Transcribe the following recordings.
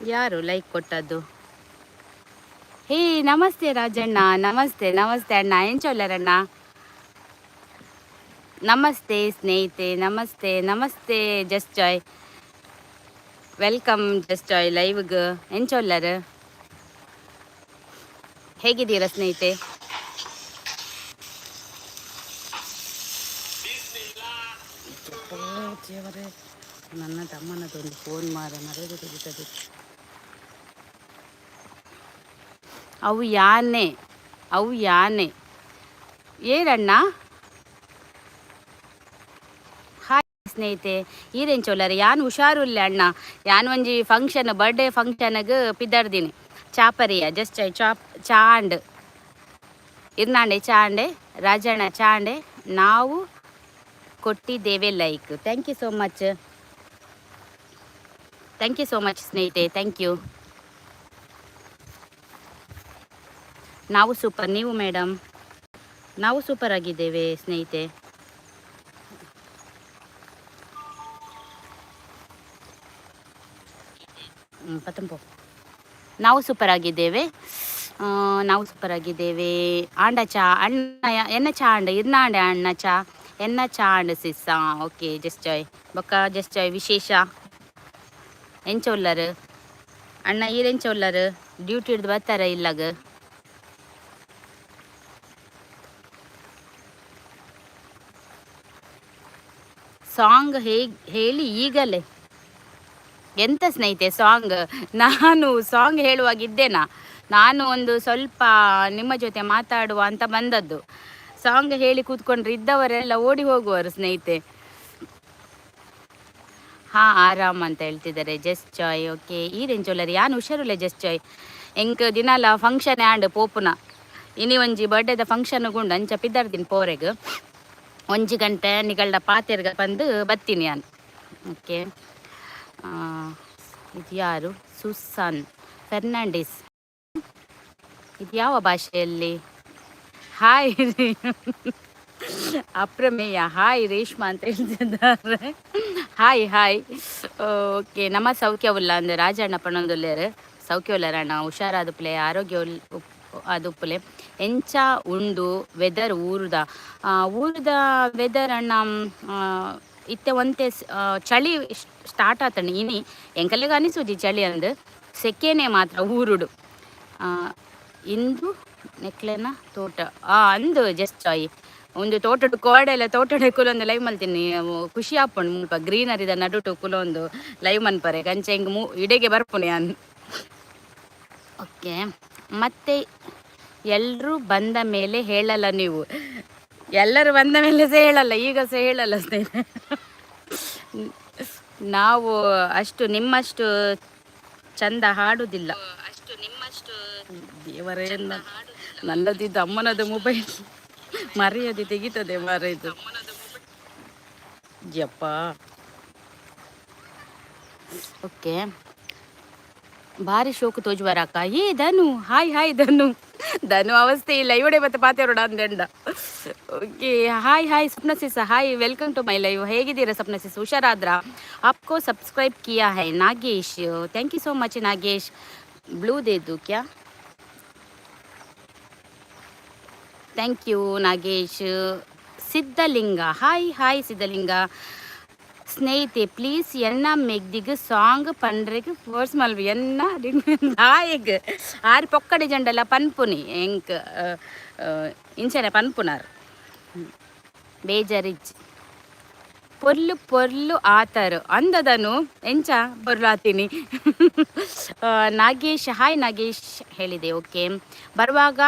ಯಾರು ಲೈಕ್ ಕೊಟ್ಟದ್ದು? ಹೇ ನಮಸ್ತೆ ರಾಜಣ್ಣ ನಮಸ್ತೆ ನಮಸ್ತೆ ಅಣ್ಣ ಎಂಚೋಲ್ಲರಣ್ಣ ನಮಸ್ತೆ ಸ್ನೇಹಿತೆ ನಮಸ್ತೆ ನಮಸ್ತೆ just joy welcome just joy ಲೈವ್ಗೆ ಎಂಚೋಲ್ಲರ್ ಹೇಗಿದ್ದೀರಾ ಸ್ನೇಹಿತೆ? ನನ್ನ ತಮ್ಮನದೊಂದು ಫೋನ್ ಮಾಡ ಮರೆದು ತೆಗಿತದೆ ಅವು ಯಾನೆ ಅವು ಯಾನೆ. ಏನಣ್ಣ ಹಾಯ್ ಸ್ನೇಹಿತೆ, ಈರೇನು ಚೋಲರ್? ಯಾನ್ ಹುಷಾರುಲ್ಲ ಅಣ್ಣ. ಯಾನ್ ಒಂಜಿ ಫಂಕ್ಷನ್ ಬರ್ಡೇ ಫಂಕ್ಷನ್ಗೆ ಪಿದ್ದಾಡ್ದೀನಿ ಚಾಪರಿಯ ಜಸ್ಟ್ ಚಾಪ್, ಚಾಂಡ್. ಇರ್ನಾಂಡೆ ಚಾಂಡೆ. ರಾಜಣ್ಣ, ಚಾಂಡೆ. ನಾವು ಕೊಟ್ಟಿದ್ದೇವೆ like thank you so much thank you so much ಸ್ನೇಹಿತೆ. ಥ್ಯಾಂಕ್ ಯು ನಾವು ಸೂಪರ್ ನೀವು ಮೇಡಮ್. ನಾವು ಸೂಪರ್ ಆಗಿದ್ದೇವೆ ಸ್ನೇಹಿತೆ. ಹ್ಮ್, ಪತಂಪು. ನಾವು ಸೂಪರ್ ಆಗಿದ್ದೇವೆ. ಆ, ನಾವು ಸೂಪರ್ ಆಗಿದ್ದೇವೆ. ಆಂಡ ಚಾ ಅಣ್ಣ ಎನ್ನ ಚಾ ಅಂಡ ಇರ್ನಾಂಡ ಅಣ್ಣ ಚಾ ಎನ್ನ ಚಾ ಅಂಡ ಸಿಸ್ಸ. Okay just joy. ಬೊಕ್ಕ ಜಸ್ಟ್ ಜಾಯ್ ವಿಶೇಷ. ಎಂಚೊಲ್ಲರು. ಅಣ್ಣ ಈರೆಂಚೊಲ್ಲರು ಡ್ಯೂಟಿ ಹಿಡ್ದು ಬರ್ತಾರ ಇಲ್ಲಾಗ. ಸಾಂಗ್ ಹೇಗ್ ಹೇಳಿ ಈಗಲೇ. ಎಂತ ಸ್ನೇಹಿತೆ ಸಾಂಗ್? ನಾನು ಸಾಂಗ್ ಹೇಳುವಾಗಿದ್ದೇನಾ? ನಾನು ಒಂದು ಸ್ವಲ್ಪ ನಿಮ್ಮ ಜೊತೆ ಮಾತಾಡುವ ಅಂತ ಬಂದದ್ದು. ಸಾಂಗ್ ಹೇಳಿ ಕೂತ್ಕೊಂಡ್ರೆ ಇದ್ದವರೆಲ್ಲ ಓಡಿ ಹೋಗುವರು ಸ್ನೇಹಿತೆ. ಹಾ, ಆರಾಮ್ ಅಂತ ಹೇಳ್ತಿದ್ದಾರೆ. Just joy okay. ಈ ರೇಂಜೊಲ್ಲರಿ ಯಾನು ಹುಷಾರಿಲ್ಲ ಜಸ್ಟ್ ಜಾಯ್ ಎಂಕ್ ದಿನಾಲ ಫಂಕ್ಷನ್ ಆ್ಯಂಡ್ ಪೋಪುನ. ಇನಿ ಒಂಜಿ ಬರ್ಡೇದ ಫಂಕ್ಷನ್ ಗುಂಡು ಅಂಚ ಪಿದ್ದಾರ್ದಿನ ಪೋರೆಗ್. ಒಂಜಿ ಗಂಟೆ ನಿಗಳ್ಡ ಪಾತೆರ್ಗ ಬಂದು ಬತ್ತೀನಿ ನಾನು. ಓಕೆ. ಇದು ಯಾರು? Susan Fernandes. ಇದು ಯಾವ ಭಾಷೆಯಲ್ಲಿ? ಹಾಯ್ ಅಪ್ರಮೇಯ. ಹಾಯ್ ರೇಷ್ಮಾ ಅಂತ ಹೇಳ್ತಿದ್ದಾರೆ. Hi hi. ಓಕೆ, ನಮ್ಮ ಸೌಖ್ಯವುಲ್ಲ ಅಂದ್ರೆ ರಾಜಣ್ಣ ಸೌಖ್ಯ ಸೌಖ್ಯವುಲ್ಲರಣ್ಣ ಹುಷಾರಾದ ಪ್ಲೇ ಆರೋಗ್ಯ ಉಲ್- ಉಪ್- ಅದು ಪುಲೆ. ಎಂಚ ಉಂಡು ವೆದರ್ ಊರುದ. ಊರುದ ವೆದರ್ ಅಣ್ಣ ಇತ್ತೆ ಒಂತೆ ಚಳಿ ಸ್ಟಾರ್ಟ್ ಆತಣ್ಣ ಇನಿ. ಎಂಕಲೆಗ ಅನಿಸುಜಿ ಚಳಿ ಅಂದು. ಸೆಕೆನೆ ಮಾತ್ರ ಊರುಡು. ಇಂದು ನೆಕ್ಲೆನ ತೋಟ. ಆ, ಅಂದು ಜಸ್ಟ್ ಆಯಿ ಒಂದು ತೋಟಡು ಕೋಡೆಲ್ಲ ತೋಟದ ಕುಲೊಂದು ಲೈವ್ ಮಲ್ತೀನಿ. ಖುಷಿ ಆಪುಂಡು ಮುಲ್ಪ. ಗ್ರೀನರಿದ ನಡುಟು ಕುಲೊಂದು ಲೈವ್ ಮನ್ಪರೆ. ಗಂಚೆ ಹಿಂಗೆ ಮೂ, ಇಡೆಗೆ ಬರ್ಪುನೆ ಅನ್. ಓಕೆ ಮತ್ತೆ ಎಲ್ಲರೂ ಬಂದ ಮೇಲೆ ಹೇಳಲ್ಲ ನೀವು. ಎಲ್ಲರೂ ಬಂದ ಮೇಲೆ ಸಹ ಹೇಳಲ್ಲ ಈಗ ಸಹ ಹೇಳಲ್ಲ ಸ್ನೇಹಿತರೆ. ನಾವು ಅಷ್ಟು ನಿಮ್ಮಷ್ಟು ಚಂದ ಹಾಡುವುದಿಲ್ಲ ಅಷ್ಟು ನಿಮ್ಮಷ್ಟು ದೇವರೇ ನನ್ನದಿದ್ದು ಅಮ್ಮನದು ಮೊಬೈಲ್ ಮರೆಯದೆ ತೆಗಿತದೆ ಮರೆಯದು ಯಪ್ಪ. ಓಕೆ. ಭಾರಿ ಶೋಕು ತೋಜುವರಾಕ ಏ, ಧನು, ಹಾಯ್ ಹಾಯ್, ಧನು. ಧನು ಅವಸ್ಥೆ ಇಲ್ಲ. ಇವಡೆ ಮತ್ತೆ ಪಾತೇರೋಡ ಅಂದೆಂಡ okay, hi hi, Swapna sis. Hi, welcome to my live. ಹೇಗಿದ್ದೀರಾ ಸ್ವಪ್ನ ಸಿಸ? ಹುಷಾರಾದ್ರ? ಅಪ್ಕೋ ಸಬ್ಸ್ಕ್ರೈಬ್ ಕಿಯಾ high. Nagesh, thank you so much Nagesh. Blue ದೇದು ಕ್ಯಾ thank you Nagesh. Siddhalinga. Hi hi, Siddhalinga. ಸ್ನೇಹಿತೆ ಪ್ಲೀಸ್ ಎನ್ನ ಮೆಗ್ದಿಗ ಸಾಂಗ್ ಪಂಡ್ರೆಗ್ ಫೋರ್ಸ್ ಮಲ್ವಿ. ಎನ್ನ ಹಾಯಗ್ ಆರು ಪೊಕ್ಕಡೆ ಜಂಡಲ್ಲ ಪನ್ಪುನಿ. ಎಂಕ್ ಇಂಚನೆ ಪನ್ಪುನಾರ್. ಬೇಜರಿಜ್ ಪೊರ್ಲು ಪೊರ್ಲು ಆತರು. ಅಂದದನು, ಎಂಚ, ಪೊರ್ಲು ಆತೀನಿ. ನಾಗೇಶ್, ಹಾಯ್ ನಾಗೇಶ್, ಹೇಳಿದೆ. ಓಕೆ. ಬರುವಾಗ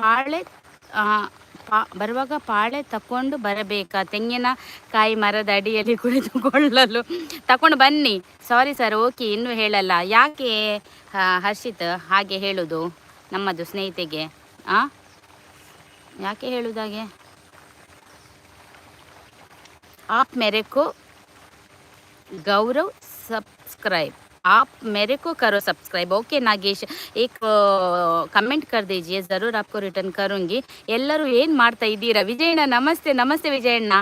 ಪಾಳೆ ಪಾ, ಬರುವಾಗ ಪಾಳೆ ತಕೊಂಡು ಬರಬೇಕಾ. ತೆಂಗಿನ ಕಾಯಿ ಮರದ ಅಡಿಯಲ್ಲಿ ಕುಳಿತುಕೊಳ್ಳಲು. ತಕೊಂಡು ಬನ್ನಿ. ಸಾರಿ ಸರ್ ಓಕೆ ಇನ್ನೂ ಹೇಳಲ್ಲ. ಯಾಕೆ ಹರ್ಷಿತ್ ಹಾಗೆ ಹೇಳುದು ನಮ್ಮದು ಸ್ನೇಹಿತೆಗೆ? ಆ? ಯಾಕೆ ಹೇಳುದಾಗೆ ಆಪ್ ಮೆರೆಕು ಗೌರವ್ ಸಬ್ಸ್ಕ್ರೈಬ್ आप मेरे को करो सब्सक्राइब ओके नागेश एक ಕಮೆಂಟ್ कर दीजिए ज़रूर आपको रिटर्न करूँगी ಎಲ್ಲರೂ ಏನು ಮಾಡ್ತಾ ಇದ್ದೀರಾ ವಿಜಯಣ್ಣ ನಮಸ್ತೆ ನಮಸ್ತೆ ವಿಜಯಣ್ಣ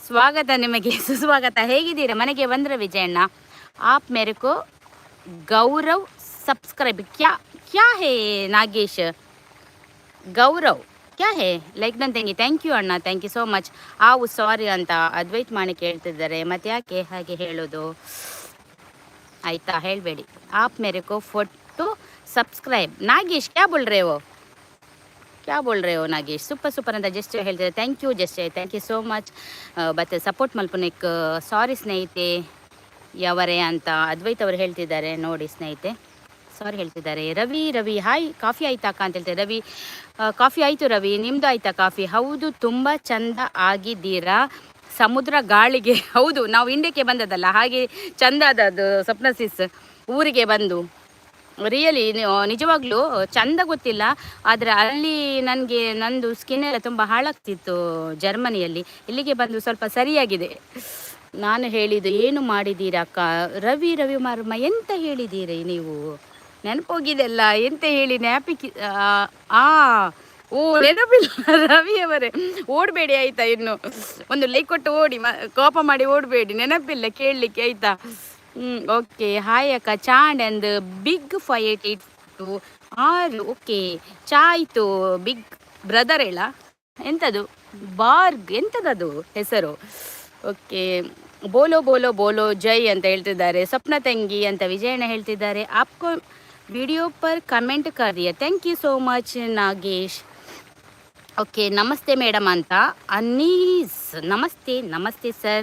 ಸ್ವಾಗತ ನಿಮಗೆ ಸುಸ್ವಾಗತ ಹೇಗಿದ್ದೀರಾ ಮನೆಗೆ ಬಂದ್ರೆ ವಿಜಯಣ್ಣ ಆಪ್ ಮೇರೆ ಕೋ ಗೌರವ್ ಸಬ್ಸ್ಕ್ರೈಬ್ ಕ್ಯಾ ಕ್ಯಾ ಹೇ ನಾಗೇಶ್ ಗೌರವ್ ಕ್ಯಾ ಹೇ ಲೈಕ್ ನನ್ನ ತಂಗಿ ಥ್ಯಾಂಕ್ ಯು ಅಣ್ಣ ಥ್ಯಾಂಕ್ ಯು ಸೋ ಮಚ್ ಆವು ಸಾರಿ ಅಂತ ಅದ್ವೈತ್ ಮಾಣಿಕ್ ಹೇಳ್ತಿದ್ದಾರೆ ಮತ್ತೆ ಯಾಕೆ ಹಾಗೆ ಹೇಳೋದು ಆಯ್ತಾ? ಹೇಳಬೇಡಿ. ಆಪ್ ಮೇರೆ ಕೋ ಫೋಟೋ ಸಬ್ಸ್ಕ್ರೈಬ್. ನಾಗೇಶ್, ಕ್ಯಾ ಬೋಲ್ ರೇ ಓ ಕ್ಯಾ ಬೋಲ್ ರೇ ಓ ನಾಗೇಶ್? ಸೂಪರ್ ಸೂಪರ್ ಅಂತ ಜಸ್ಟ್ ಹೇಳ್ತಾರೆ thank you just thank you so much ಮತ್ತು ಸಪೋರ್ಟ್ ಮಲ್ಪುನಿಕ್ ಸಾರಿ ಸ್ನೇಹಿತೆ ಯವರೇ ಅಂತ ಅದ್ವೈತ್ ಅವರು ಹೇಳ್ತಿದ್ದಾರೆ. ನೋಡಿ ಸ್ನೇಹಿತೆ ಸಾರಿ ಹೇಳ್ತಿದ್ದಾರೆ. ರವಿ ರವಿ ಹಾಯ್ ಕಾಫಿ ಆಯ್ತಾ ಅಕ್ಕ ಅಂತ ಹೇಳ್ತಾರೆ ರವಿ ಕಾಫಿ ಆಯಿತು ರವಿ ನಿಮ್ಮದು ಆಯ್ತಾ ಕಾಫಿ? ಹೌದು, ತುಂಬ ಚಂದ ಆಗಿದ್ದೀರಾ? ಸಮುದ್ರ ಗಾಳಿಗೆ. ಹೌದು, ನಾವು ಇಂಡಿಯಕ್ಕೆ ಬಂದದಲ್ಲ ಹಾಗೆ ಚಂದ ಅದು ಸ್ವಪ್ನ ಸಿಸ್ ಊರಿಗೆ ಬಂದು. ರಿಯಲಿ ನಿಜವಾಗ್ಲೂ ಚಂದ ಗೊತ್ತಿಲ್ಲ, ಆದರೆ ಅಲ್ಲಿ ನನಗೆ, ನಂದು ಸ್ಕಿನ್ ಎಲ್ಲ ತುಂಬ ಹಾಳಾಗ್ತಿತ್ತು ಜರ್ಮನಿಯಲ್ಲಿ. ಇಲ್ಲಿಗೆ ಬಂದು ಸ್ವಲ್ಪ ಸರಿಯಾಗಿದೆ. ನಾನು ಹೇಳಿದ್ದು, ಏನು ಮಾಡಿದ್ದೀರಾ ಅಕ್ಕ? ರವಿ ರವಿ ಮಾರ್ಮ ಎಂತ ಹೇಳಿದ್ದೀರಿ ನೀವು? ನೆನಪೋಗಿದೆಲ್ಲ ಎಂತ ಹೇಳಿ, ನ್ಯಾಪಿಕಿ ಆ ಓ ನೆನಪಿಲ್ಲ ರವಿ ಅವರೇ. ಓಡಬೇಡಿ ಆಯ್ತಾ ಇನ್ನು. ಒಂದು ಲೈಕ್ ಕೊಟ್ಟು ಓಡಿ ಕೋಪ ಮಾಡಿ ಓಡಬೇಡಿ. ನೆನಪಿಲ್ಲ, ಕೇಳಲಿಕ್ಕೆ ಆಯ್ತಾ? ಹ್ಮ್ ಓಕೆ ಹಾಯ್ ಅಕ್ಕ. ಚಾಂಡ್ ಅಂಡ್ ಬಿಗ್ ಫೈಟ್ ಇಟ್ಟು ಆರು ಓಕೆ ಚಾ ಆಯಿತು ಬಿಗ್ ಬ್ರದರ್ ಹೇಳ? ಎಂತದು? ಬಾರ್ಗ್ ಎಂಥದದು ಹೆಸರು? ಓಕೆ ಬೋಲೋ ಬೋಲೋ ಬೋಲೋ, ಜೈ ಅಂತ ಹೇಳ್ತಿದ್ದಾರೆ. ಸ್ವಪ್ನ ತಂಗಿ ಅಂತ ವಿಜಯಣ್ಣ ಹೇಳ್ತಿದ್ದಾರೆ. ಆಪ್ಕೋ ವಿಡಿಯೋ ಪರ್ comment Kariya. Thank you so much Nagesh. Okay नमस्ते मैडम ಅಂತ अनीस नमस्ते नमस्ते सर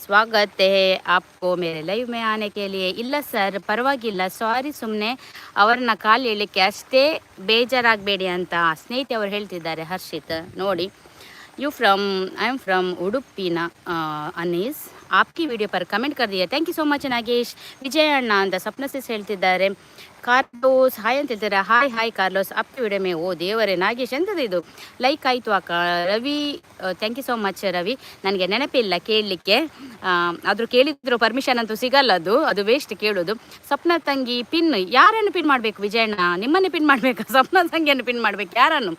ಸ್ವಾಗತ है आपको मेरे ಲೈವ್ में आने के लिए ಇಲ್ಲ ಸರ್ ಪರವಾಗಿಲ್ಲ ಸಾರಿ ಸುಮ್ಮನೆ ಅವ್ರನ್ನ ಕಾಲು ಹೇಳಲಿಕ್ಕೆ ಅಷ್ಟೇ ಬೇಜಾರಾಗಬೇಡಿ ಅಂತ ಸ್ನೇಹಿತೆ ಅವರು ಹೇಳ್ತಿದ್ದಾರೆ ಹರ್ಷಿತ್ ನೋಡಿ you from I am from ಉಡುಪಿನ Anees ಆಪ್ಕಿ ವಿಡಿಯೋ ಪರ್ ಕಮೆಂಟ್ ಕರ್ Diya thank you so much Nagesh Vijaya ಅಣ್ಣ ಅಂತ ಸ್ವಪ್ನ ಸಿಸ್ ಹೇಳ್ತಿದ್ದಾರೆ ಕಾರ್ಲೋಸ್ ಹಾಯ್ ಅಂತ ಹೇಳ್ತಾರೆ ಹಾಯ್ ಹಾಯ್ ಕಾರ್ಲೋಸ್, ಅಪ್ಪಿ ವಿಡಿಯೋ ಮೇ ಓ ದೇವರೇ, ನಾಗೇಶ್, ಎಂಥದ್ದು ಇದು? ಲೈಕ್ ಆಯಿತು ಅಕ್ಕ Ravi thank you so much Ravi. ನನಗೆ ನೆನಪಿಲ್ಲ ಕೇಳಲಿಕ್ಕೆ. ಆದರೂ ಕೇಳಿದ್ರು ಪರ್ಮಿಷನ್ ಅಂತೂ ಸಿಗಲ್ಲ ಅದು. ಅದು ವೇಸ್ಟ್ ಕೇಳೋದು. ಸ್ವಪ್ನ ತಂಗಿ ಪಿನ್, ಯಾರನ್ನು ಪಿನ್ ಮಾಡಬೇಕು ವಿಜಯಣ್ಣ? ನಿಮ್ಮನ್ನೇ ಪಿನ್ ಮಾಡಬೇಕು? ಸ್ವಪ್ನ ತಂಗಿಯನ್ನು ಪಿನ್ ಮಾಡಬೇಕು ಯಾರನ್ನು?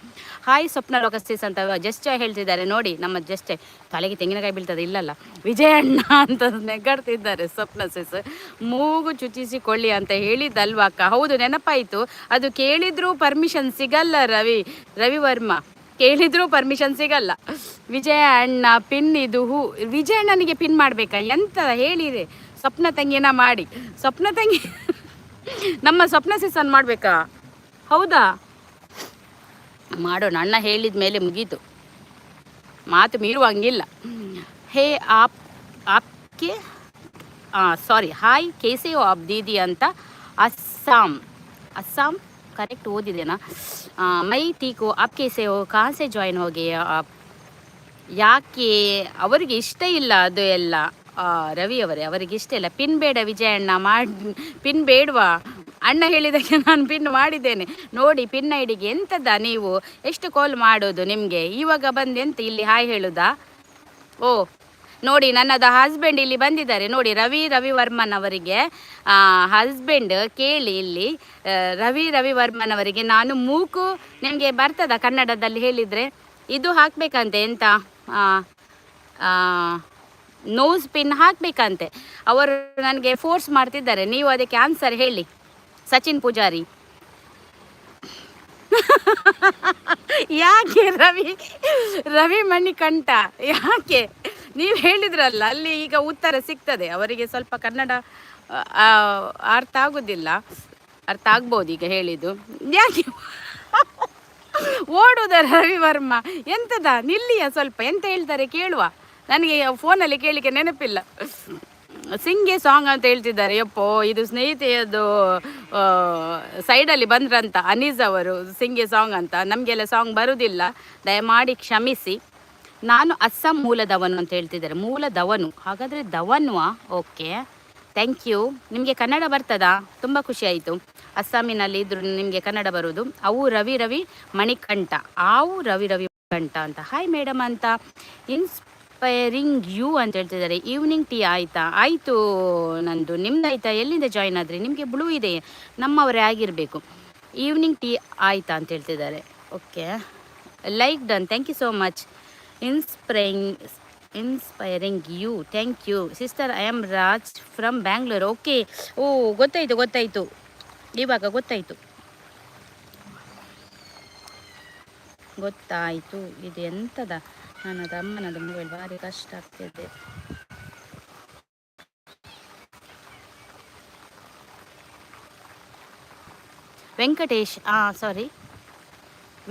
ಹಾಯ್, ಸ್ವಪ್ನ ಲೋಕಸ್ತೀಸ್ ಅಂತ ಜಸ್ಟ್ ಹೇಳ್ತಿದ್ದಾರೆ. ನೋಡಿ, ನಮ್ಮ ಜಸ್ಟ್ ತಲೆಗೆ ತೆಂಗಿನಕಾಯಿ ಬೀಳ್ತದೆ, ಇಲ್ಲಲ್ಲ. ವಿಜಯಣ್ಣ ಅಂತ ನೆಗಾಡ್ತಿದ್ದಾರೆ ಸ್ವಪ್ನ ಸಿಸ್ ಮೂಗು ಚುಚಿಸಿಕೊಳ್ಳಿ ಅಂತ ಹೇಳಿದ್ದಲ್ವಾ ಅಕ್ಕ? ಹೌದು, ನೆನಪಾಯಿತು. ಅದು ಕೇಳಿದ್ರೂ ಪರ್ಮಿಷನ್ ಸಿಗಲ್ಲ ರವಿ. ರವಿ ವರ್ಮ ಕೇಳಿದ್ರೂ ಪರ್ಮಿಷನ್ ಸಿಗಲ್ಲ. ವಿಜಯ ಅಣ್ಣ ಪಿನ್ ಇದು ಹೂ. ವಿಜಯ ಅಣ್ಣನಿಗೆ ಪಿನ್ ಮಾಡಬೇಕಾ? ಎಂತ ಹೇಳಿದೆ ಸ್ವಪ್ನ ತಂಗಿನ ಮಾಡಿ. ಸ್ವಪ್ನ ತಂಗಿ, ನಮ್ಮ ಸ್ವಪ್ನ ಸಿಸನ್ ಮಾಡಬೇಕಾ? ಹೌದಾ? ಮಾಡೋಣ, ಅಣ್ಣ ಹೇಳಿದ ಮೇಲೆ ಮುಗೀತು. ಮಾತು ಮೀರುವಂಗಿಲ್ಲ. ಹೇ, ಆಪ್ ಆಪ್ಗೆ ಸಾರಿ ಹಾಯ್ ಕೇಸೆ ಆಪ್, ದೀದಿ ಅಂತ ಅಸ್ಸಾಂ ಅಸ್ಸಾಂ ಕರೆಕ್ಟ್ ಓದಿದೆನಾ ಮೈ ತೀಕು ಆಪ್ಕೆ ಸೇವ್ ಕಾಸೆ ಜಾಯಿನ್ ಹೋಗಿ ಯಾಕೆ ಅವರಿಗೆ ಇಷ್ಟ ಇಲ್ಲ ಅದು ಎಲ್ಲ? ರವಿ ಅವರೇ, ಅವರಿಗೆ ಇಷ್ಟ ಇಲ್ಲ. ಪಿನ್ ಬೇಡ ವಿಜಯಣ್ಣ, ಮಾಡಿ, ಪಿನ್ ಬೇಡವಾ? ಅಣ್ಣ ಹೇಳಿದಕ್ಕೆ ನಾನು ಪಿನ್ ಮಾಡಿದ್ದೇನೆ. ನೋಡಿ, ಪಿನ್ ಐಡಿಗೆ ಎಂಥದ ನೀವು? ಎಷ್ಟು ಕಾಲ್ ಮಾಡೋದು ನಿಮಗೆ? ಇವಾಗ ಬಂದು ಎಂತ? ಇಲ್ಲಿ ಹಾಯ್ ಹೇಳುದಾ? ಓ ನೋಡಿ, ನನ್ನದು ಹಸ್ಬೆಂಡ್ ಇಲ್ಲಿ ಬಂದಿದ್ದಾರೆ. ನೋಡಿ, ರವಿ ರವಿವರ್ಮನ್ ಅವರಿಗೆ ಹಸ್ಬೆಂಡ್ ಕೇಳಿ ಇಲ್ಲಿ ರವಿ ರವಿವರ್ಮನ್ ಅವರಿಗೆ ನಾನು ಮೂಕು ನಿಮಗೆ ಬರ್ತದ ಕನ್ನಡದಲ್ಲಿ ಹೇಳಿದರೆ? ಇದು ಹಾಕಬೇಕಂತೆ, ಎಂತ? ನೋಸ್ ಪಿನ್ ಹಾಕಬೇಕಂತೆ. ಅವರು ನನಗೆ ಫೋರ್ಸ್ ಮಾಡ್ತಿದ್ದಾರೆ. ನೀವು ಅದಕ್ಕೆ ಆನ್ಸರ್ ಹೇಳಿ, ಸಚಿನ್ ಪೂಜಾರಿ. ಯಾಕೆ ರವಿ ರವಿ ಮಣಿಕಂಠ? ಯಾಕೆ? ನೀವು ಹೇಳಿದ್ರಲ್ಲ, ಅಲ್ಲಿ ಈಗ ಉತ್ತರ ಸಿಗ್ತದೆ. ಅವರಿಗೆ ಸ್ವಲ್ಪ ಕನ್ನಡ ಅರ್ಥ ಆಗುದಿಲ್ಲ. ಅರ್ಥ ಆಗ್ಬೋದು ಈಗ ಹೇಳಿದ್ದು. ಯಾಕೆ? ಓಡುದ ರವಿವರ್ಮ ಎಂತದ? ನಿಲ್ಲಿಯ ಸ್ವಲ್ಪ. ಎಂತ ಹೇಳ್ತಾರೆ ಕೇಳುವ. ನನಗೆ ಫೋನಲ್ಲಿ ಕೇಳಲಿಕ್ಕೆ ನೆನಪಿಲ್ಲ. ಸಿಂಗೆ ಸಾಂಗ್ ಅಂತ ಹೇಳ್ತಿದ್ದಾರೆ. ಯಪ್ಪೋ, ಇದು ಸ್ನೇಹಿತೆಯದು ಸೈಡಲ್ಲಿ ಬಂದ್ರಂತ ಅನೀಸ್ ಅವರು ಸಿಂಗೆ ಸಾಂಗ್ ಅಂತ. ನಮಗೆಲ್ಲ ಸಾಂಗ್ ಬರುವುದಿಲ್ಲ ದಯಮಾಡಿ ಕ್ಷಮಿಸಿ. ನಾನು ಅಸ್ಸಾಂ ಮೂಲದವನು ಅಂತ ಹೇಳ್ತಿದ್ದಾರೆ. ಮೂಲದವನು. ಹಾಗಾದರೆ ದವನ್ವಾ? ಓಕೆ. ಥ್ಯಾಂಕ್ ಯು ನಿಮಗೆ ಕನ್ನಡ ಬರ್ತದಾ? ತುಂಬ ಖುಷಿ ಆಯಿತು. ಅಸ್ಸಾಮಿನಲ್ಲಿ ಇದ್ರು ನಿಮಗೆ ಕನ್ನಡ ಬರೋದು ಅವು ರವಿ ರವಿ ಮಣಿಕಂಠ. ಆವು ರವಿ ರವಿ ಮಣಿಕಂಠ ಅಂತ. ಹಾಯ್ ಮೇಡಮ್ ಅಂತ. ಇನ್ಸ್ಪೈರಿಂಗ್ ಯು ಅಂತ ಹೇಳ್ತಿದ್ದಾರೆ. ಈವ್ನಿಂಗ್ ಟೀ ಆಯಿತಾ? ಆಯಿತು ನಂದು. ನಿಮ್ದು ಆಯಿತಾ? ಎಲ್ಲಿಂದ ಜಾಯ್ನ್ ಆದರೆ? ನಿಮಗೆ ಬ್ಲೂ ಇದೆ. ನಮ್ಮವರೇ ಆಗಿರಬೇಕು. ಈವ್ನಿಂಗ್ ಟೀ ಆಯಿತಾ ಅಂತ ಹೇಳ್ತಿದ್ದಾರೆ. Okay like done thank you so much inspiring inspiring you thank you sister I am Raj from Bangalore okay oh, ಗೊತ್ತಾಯಿತು ಗೊತ್ತಾಯಿತು. ಇವಾಗ ಗೊತ್ತಾಯಿತು. ಗೊತ್ತಾಯಿತು. ಇದು ಎಂಥದ ನನ್ನದು ಅಮ್ಮನದು ಮೊಬೈಲ್ ಭಾರಿ ಕಷ್ಟ ಆಗ್ತಿದೆ. ವೆಂಕಟೇಶ್ ಹಾಂ ಸಾರಿ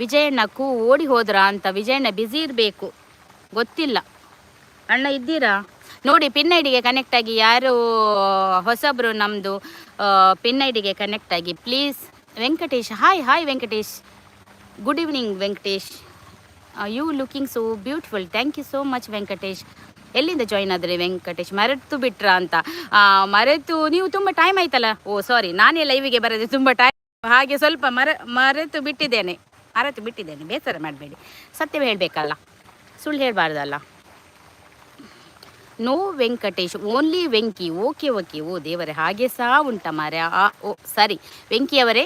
ವಿಜಯಣ್ಣ ಕೂ ಓಡಿ ಹೋದ್ರಾ ಅಂತ ವಿಜಯಣ್ಣ ಬ್ಯುಸಿ ಇರಬೇಕು. ಗೊತ್ತಿಲ್ಲ. ಅಣ್ಣ ಇದ್ದೀರಾ? ನೋಡಿ ಪಿನ್ ಐಡಿಗೆ ಕನೆಕ್ಟ್ ಆಗಿ ಯಾರು, ಹೊಸಬ್ರು ನಮ್ಮದು ಪಿನ್ ಐಡಿಗೆ ಕನೆಕ್ಟ್ ಆಗಿ. Please Venkatesh hi hi Venkatesh. Good evening Venkatesh. You looking so beautiful thank you so much Venkatesh. ಎಲ್ಲಿಂದ ಜಾಯ್ನ್ ಆದರೆ ವೆಂಕಟೇಶ್? ಮರೆತು ಬಿಟ್ರ ಅಂತ. ಮರೆತು, ನೀವು ತುಂಬ ಟೈಮ್ ಆಯ್ತಲ್ಲ? ಓ ಸಾರಿ ನಾನೇ ಲೈವಿಗೆ ಬರದೆ ತುಂಬ ಟೈಮ್ ಹಾಗೆ ಸ್ವಲ್ಪ ಮರ, ಮರೆತು ಬಿಟ್ಟಿದ್ದೇನೆ. ಮರೆತು ಬಿಟ್ಟಿದ್ದೇನೆ, ಬೇಸರ ಮಾಡಬೇಡಿ. ಸತ್ಯವೇ ಹೇಳಬೇಕಲ್ಲ, ಸುಳ್ಳು ಹೇಳಬಾರ್ದಲ್ಲ. No Venkatesh, only Venki, okay okay, ಓ ದೇವರೇ, ಹಾಗೆ ಸಹ ಉಂಟ ಮಾರೆ ಆ, ಓ, ಸರಿ. ವೆಂಕಿಯವರೇ,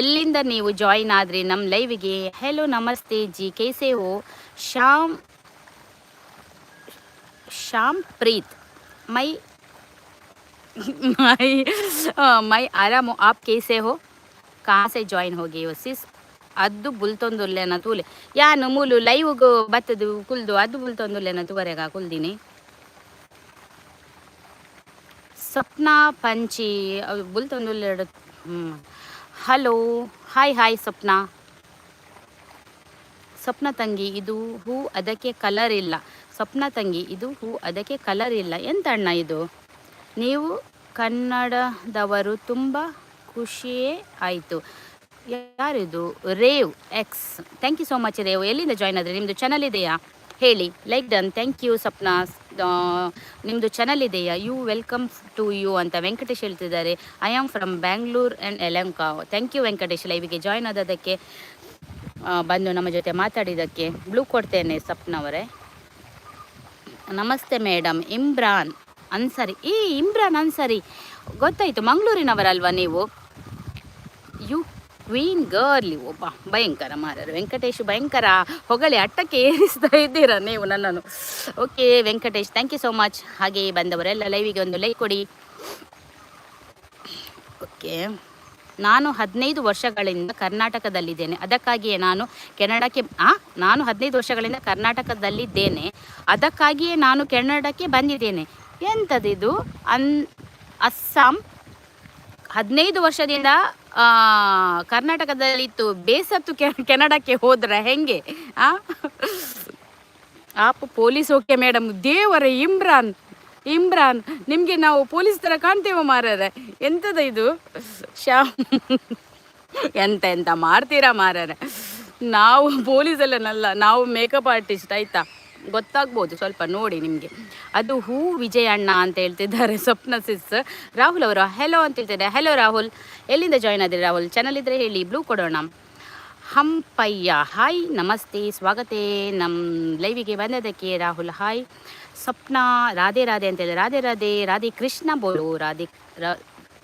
ಎಲ್ಲಿಂದ ನೀವು ಜಾಯಿನ್ ಆದ್ರಿ ನಮ್ಮ ಲೈವಿಗೆ ಹೆಲೋ ನಮಸ್ತೆ, ಜಿ, ಕೇಸೆ ಹೋ ಶ್ಯಾಮ್ ಶ್ಯಾಮ್ ಪ್ರೀತ್ ಮೈ ಮೈ ಮೈ ಆರಾಮು, ಆಪ್ ಕೇಸೆ ಹೋ ಕಾಸೆ ಜಾಯಿನ್ ಹೋಗಿ ಸಿಸ್ ಅದು ಬುಲ್ತೊಂದುಲ್ಲೆನ ತೂಲೆ. ಯಾನು ಮೂಲು ಲೈವ್ ಬತ್ತದು ಕುಲ್ದು ಅದು ಬುಲ್ತೊಂದುಲ್ಲೆನ ತೂವರೆಗ ಕುಲ್ದಿನಿ. ಸ್ವಪ್ನ ಪಂಚಿ ಬುಲ್ತೊಂದುಲ್ಲೆ ಬುಲ್ತೊಂದುಲ್ಲೆರಡು hello, hi hi Swapna Swapna ತಂಗಿ, ಇದು ಹೂ ಅದಕ್ಕೆ ಕಲರ್ ಇಲ್ಲ. ಸ್ವಪ್ನ ತಂಗಿ, ಇದು ಹೂ ಅದಕ್ಕೆ ಕಲರ್ ಇಲ್ಲ. ಎಂತ ಅಣ್ಣ ಇದು? ನೀವು ಕನ್ನಡದವರು ತುಂಬ ಖುಷಿಯೇ ಆಯಿತು. ಯಾರಿದು? ರೇವ್ X thank you so much ರೇವ್. ಎಲ್ಲಿಂದ ಜಾಯ್ನ್ ಆದರೆ? ನಿಮ್ಮದು ಚಾನಲ್ ಇದೆಯಾ? ಹೇಳಿ. Like done thank you Sapna ನಿಮ್ಮದು ಚಾನಲ್ ಇದೆಯಾ? ಯು ವೆಲ್ಕಮ್ ಟು ಯು ಅಂತ ವೆಂಕಟೇಶ್ ಹೇಳ್ತಿದ್ದಾರೆ. I am from Bangalore and ಎಲಂಕಾ thank you Venkatesh. ಲೈವಿಗೆ ಜಾಯ್ನ್ ಆದದಕ್ಕೆ ಬಂದು ನಮ್ಮ ಜೊತೆ ಮಾತಾಡಿದ್ದಕ್ಕೆ ಬ್ಲೂ ಕೊಡ್ತೇನೆ ಸಪ್ನವರೇ ನಮಸ್ತೆ ಮೇಡಮ್. ಇಮ್ರಾನ್ ಅನ್ಸರಿ. ಈ ಇಮ್ರಾನ್ ಅನ್ಸರಿ ಗೊತ್ತಾಯಿತು, ಮಂಗಳೂರಿನವರಲ್ವಾ ನೀವು? ಕ್ವೀನ್ ಗರ್ಲಿ ಒಬ್ಬ ಭಯಂಕರ ಮಾರರು. ವೆಂಕಟೇಶ್ ಭಯಂಕರ ಹೊಗಳಿ ಅಟ್ಟಕ್ಕೆ ಏರಿಸ್ತಾ ಇದ್ದೀರಾ ನೀವು ನನ್ನನ್ನು. Okay Venkatesh thank you so much ಹಾಗೆ ಬಂದವರೆಲ್ಲ ಲೈವಿಗೆ ಒಂದು ಲೈಕ್ ಕೊಡಿ. ಓಕೆ ನಾನು ಹದಿನೈದು ವರ್ಷಗಳಿಂದ ಕರ್ನಾಟಕದಲ್ಲಿದ್ದೇನೆ. ಅದಕ್ಕಾಗಿಯೇ ನಾನು ಕೆನಡಾಕ್ಕೆ, ಆ, ನಾನು ಹದಿನೈದು ವರ್ಷಗಳಿಂದ ಕರ್ನಾಟಕದಲ್ಲಿದ್ದೇನೆ. ಅದಕ್ಕಾಗಿಯೇ ನಾನು ಕೆನಡಾಕ್ಕೆ ಬಂದಿದ್ದೇನೆ. ಎಂಥದಿದು ಅನ್, ಅಸ್ಸಾಂ. ಹದಿನೈದು ವರ್ಷದಿಂದ ಕರ್ನಾಟಕದಲ್ಲಿತ್ತು, ಬೇಸತ್ತು ಕೆನಡಾಕ್ಕೆ ಹೋದ್ರ ಹೆಂಗೆ? ಆ? ಆಪ್, ಪೊಲೀಸ್ ಓಕೆ ಮೇಡಮ್ ದೇವರ, ಇಮ್ರಾನ್ ಇಮ್ರಾನ್, ನಿಮಗೆ ನಾವು ಪೊಲೀಸ್ ಥರ ಕಾಣ್ತೇವೆ ಮಾರರೆ. ಎಂಥದ ಇದು? ಶ್ಯಾಮ್, ಎಂತ ಎಂತ ಮಾಡ್ತೀರಾ ಮಾರರೆ. ನಾವು ಪೊಲೀಸಲ್ಲನಲ್ಲ, ನಾವು ಮೇಕಪ್ ಆರ್ಟಿಸ್ಟ್ ಆಯ್ತಾ? ಗೊತ್ತಾಗ್ಬೋದು ಸ್ವಲ್ಪ ನೋಡಿ ನಿಮಗೆ ಅದು ಹೂ ವಿಜಯ ಅಣ್ಣ ಅಂತ ಹೇಳ್ತಿದ್ದಾರೆ ಸ್ವಪ್ನ ಸಿಸ್ ರಾಹುಲ್ ಅವರು ಹೆಲೋ ಅಂತ ಹೇಳ್ತಿದ್ದಾರೆ ಹೆಲೋ ರಾಹುಲ್ ಎಲ್ಲಿಂದ ಜಾಯ್ನ್ ಆದ್ರಿ ರಾಹುಲ್ ಚಾನಲ್ ಇದ್ರೆ ಹೇಳಿ ಬ್ಲೂ ಕೊಡೋಣ ಹಂಪಯ್ಯ ಹಾಯ್ ನಮಸ್ತೆ ಸ್ವಾಗತ ನಮ್ಮ ಲೈವಿಗೆ ಬಂದದಕ್ಕೆ ರಾಹುಲ್ ಹಾಯ್ ಸ್ವಪ್ನ ರಾಧೆ ರಾಧೆ ಅಂತ ಹೇಳಿದ್ರೆ ರಾಧೆ ರಾಧೆ ರಾಧೆ ಕೃಷ್ಣ ಬೋಲು ರಾಧೆ ರಾ-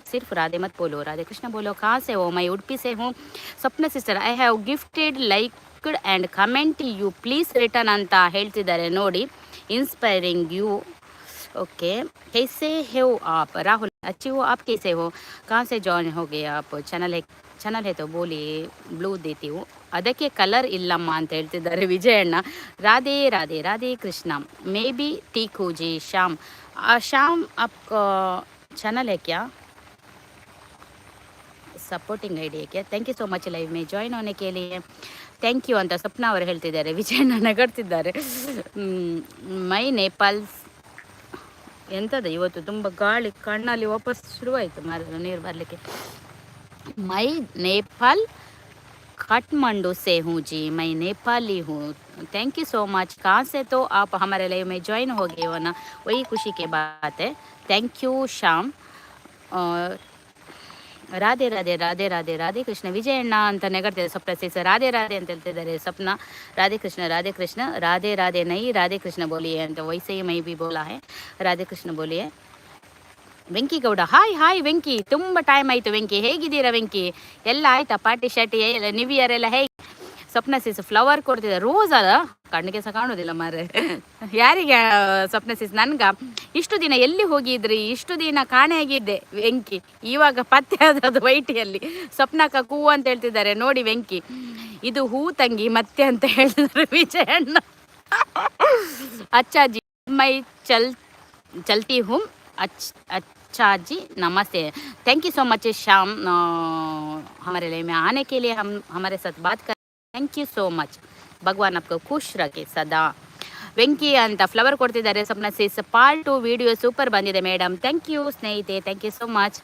सिर्फ राधे मत बोलो राधे कृष्ण बोलो कहाँ से हो मैं उड़पी से हूँ Swapna sister I have gifted liked and comment you please return ಅಂತ ಹೇಳ್ತಿದ್ದಾರೆ ನೋಡಿ ಇನ್ಸ್ಪೈರಿಂಗ್ ಯು ओके कैसे हो आप राहुल अच्छी हो आप कैसे हो कहाँ से जॉइन हो गए आप ಚಾನಲ್ है ಚಾನಲ್ है तो बोलिए ಬ್ಲೂ देती हूँ ಅದಕ್ಕೆ ಕಲರ್ ಇಲ್ಲಮ್ಮ ಅಂತ ಹೇಳ್ತಿದ್ದಾರೆ ವಿಜಯಣ್ಣ ರಾಧೆ ರಾಧೆ ರಾಧೆ ಕೃಷ್ಣ ಮೇ ಬಿ टीकू जी श्याम आ, श्याम आपका ಚಾನಲ್ है क्या supporting ಐಡಿಯಾಗೆ thank you so much live May join ಹೋನೆ ಕೇಳಿ ಥ್ಯಾಂಕ್ ಯು ಅಂತ ಸ್ವಪ್ನ ಅವರು ಹೇಳ್ತಿದ್ದಾರೆ ವಿಜಯಣ್ಣ ನಗಡ್ತಿದ್ದಾರೆ ಮ್, ಮೈ ನೇಪಾಲ್ ಎಂಥದ ಇವತ್ತು ತುಂಬ ಗಾಳಿ ಕಣ್ಣಲ್ಲಿ ವಾಪಸ್ ಶುರುವಾಯಿತು ಮರ ನೀರು ಬರಲಿಕ್ಕೆ ಮೈ ನೇಪಾಲ್ काठमांडू से हूँ जी मैं नेपाली हूँ थैंक यू सो मच कहाँ से तो आप हमारे लाइव में ज्वाइन हो गए हो ना वही खुशी की बात है थैंक यू श्याम और ರಾಧೆ ರಾಧೆ ರಾಧೆ ರಾಧೆ ರಾಧೆ ಕೃಷ್ಣ ವಿಜಯಣ್ಣ ಅಂತ ನೆಗಡ್ತಿದ್ದಾರೆ ಸ್ವಪ್ನ ಸಿಸ್. ರಾಧೆ ರಾಧೆ ಅಂತ ಹೇಳ್ತಿದ್ದಾರೆ ಸ್ವಪ್ನ. ರಾಧೆ ಕೃಷ್ಣ ರಾಧೆ ಕೃಷ್ಣ, ರಾಧೆ ರಾಧೆ ನೈ, ರಾಧೆ ಕೃಷ್ಣ ಬೋಲಿಯೇ ಅಂತ ವೈಸೈ ಮೈ ಬಿ ಬೋಲಾ ಹೇ. ರಾಧೆ ಕೃಷ್ಣ ಬೋಲಿಯೇ ವೆಂಕಿ ಗೌಡ, ಹಾಯ್ ಹಾಯ್ ವೆಂಕಿ. ತುಂಬ ಟೈಮ್ ಆಯಿತು ವೆಂಕಿ. ಹೇಗಿದ್ದೀರಾ ವೆಂಕಿ? ಎಲ್ಲ ಆಯ್ತಾ? ಪಾರ್ಟಿ, ಶಾರ್ಟಿ, ಎಲ್ಲ ನ್ಯೂ ಇಯರ್ ಎಲ್ಲ ಹೇಗೆ? ಸ್ವಪ್ನ ಸಿಸ್ ಫ್ಲವರ್ ಕೊಡ್ತಿದ್ದಾರೆ. ರೋಸ್ ಅದ ಕಣ್ಣಿಗೆ ಸಹ ಕಾಣೋದಿಲ್ಲ ಮಾರೆ ಯಾರಿಗೆ ಆ, ಸ್ವಪ್ನ ಸಿಸ್ ನನ್ಗ ಇಷ್ಟು ದಿನ ಎಲ್ಲಿ ಹೋಗಿದ್ರಿ ಇಷ್ಟು ದಿನ ಕಾಣೆಯಾಗಿದ್ದೆ ವೆಂಕಿ ಇವಾಗ ಪತ್ತೆ ಆದದ್ದು ವೈಟಿಯಲ್ಲಿ ಸ್ವಪ್ನಕ್ಕ ಕೂ ಅಂತ ಹೇಳ್ತಿದ್ದಾರೆ ನೋಡಿ ವೆಂಕಿ ಇದು ಹೂ ತಂಗಿ ಮತ್ತೆ ಅಂತ ಹೇಳಿದ್ದಾರೆ ವಿಜಯಣ್ಣ अच्छा जी मैं चल चलती हूँ अच्छ, अच्छा जी नमस्ते थैंक यू सो मच शाम अ, हमारे लिए में आने के लिए हम हमारे साथ बात कर ಥ್ಯಾಂಕ್ ಯು ಸೋ ಮಚ್ ಭಗವಾನ್ ಅಪ್ಪ ಖುಷ್ ರಾಗಿ ಸದಾ. ವೆಂಕಿ ಅಂತ ಫ್ಲವರ್ ಕೊಡ್ತಿದ್ದಾರೆ. Swapna sis part two video super ಬಂದಿದೆ. ಮೇಡಮ್ ಥ್ಯಾಂಕ್ ಯು ಸ್ನೇಹಿತೆ thank you so much